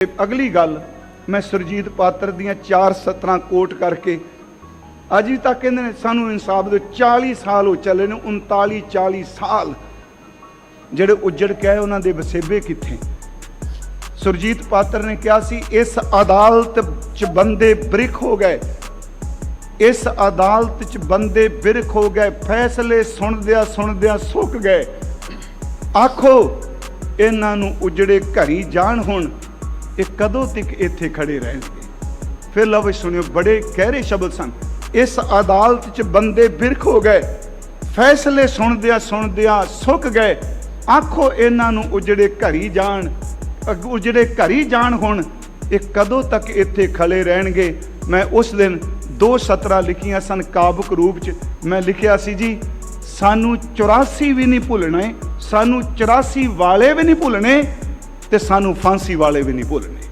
ਅਗਲੀ ਗੱਲ, ਮੈਂ ਸੁਰਜੀਤ ਪਾਤਰ ਦੀਆਂ ਚਾਰ ਸਤਰਾਂ ਕੋਟ ਕਰਕੇ, ਅੱਜ ਤੱਕ ਕਹਿੰਦੇ ਨੇ ਸਾਨੂੰ ਇਨਸਾਫ ਦੇ 40 ਸਾਲ ਹੋ ਚੱਲੇ ਨੇ 39 40 ਸਾਲ, ਜਿਹੜੇ ਉੱਜੜ ਕੇ ਉਹਨਾਂ ਦੇ ਵਸੇਬੇ ਕਿੱਥੇ? ਸੁਰਜੀਤ ਪਾਤਰ ਨੇ ਕਿਹਾ ਸੀ, ਇਸ ਅਦਾਲਤ 'ਚ ਬੰਦੇ ਬ੍ਰਿਖ ਹੋ ਗਏ। ਇਸ ਅਦਾਲਤ 'ਚ ਬੰਦੇ ਬਿਰਖ ਹੋ ਗਏ, ਫੈਸਲੇ ਸੁਣਦਿਆਂ ਸੁਣਦਿਆਂ ਸੁੱਕ ਗਏ। ਆਖੋ, ਇਹਨਾਂ ਨੂੰ ਉਜੜੇ ਘਰੀ ਜਾਣ ਹੁਣ। ਇਹ ਕਦੋਂ ਤੱਕ ਇੱਥੇ ਖੜੇ ਰਹਿਣਗੇ? ਫਿਰ ਲਵ ਸੁਣਿਓ, ਬੜੇ ਗਹਿਰੇ ਸ਼ਬਦ ਸਨ। ਇਸ ਅਦਾਲਤ 'ਚ ਬੰਦੇ ਬਿਰਖ ਹੋ ਗਏ। ਫੈਸਲੇ ਸੁਣਦਿਆਂ ਸੁਣਦਿਆਂ ਸੁੱਕ ਗਏ। ਆਖੋ ਇਹਨਾਂ ਨੂੰ ਉਜੜੇ ਘਰੀ ਜਾਣ, ਅਗ- ਉਜੜੇ ਘਰੀ ਜਾਣ ਹੁਣ। ਇਹ ਕਦੋਂ ਤੱਕ ਇੱਥੇ ਖੜੇ ਰਹਿਣਗੇ? ਮੈਂ ਉਸ ਦਿਨ ਦੋ ਸਤਰਾਂ ਲਿਖੀਆਂ ਸਨ ਕਾਬਕ ਰੂਪ 'ਚ। ਮੈਂ ਲਿਖਿਆ ਸੀ ਜੀ, ਸਾਨੂੰ 84 ਵੀ ਨਹੀਂ ਭੁੱਲਣੇ, ਸਾਨੂੰ 84 ਵਾਲੇ ਵੀ ਨਹੀਂ ਭੁੱਲਣੇ ਤੇ ਸਾਨੂੰ ਫਾਂਸੀ ਵਾਲੇ ਵੀ ਨਹੀਂ ਭੁੱਲਣੇ।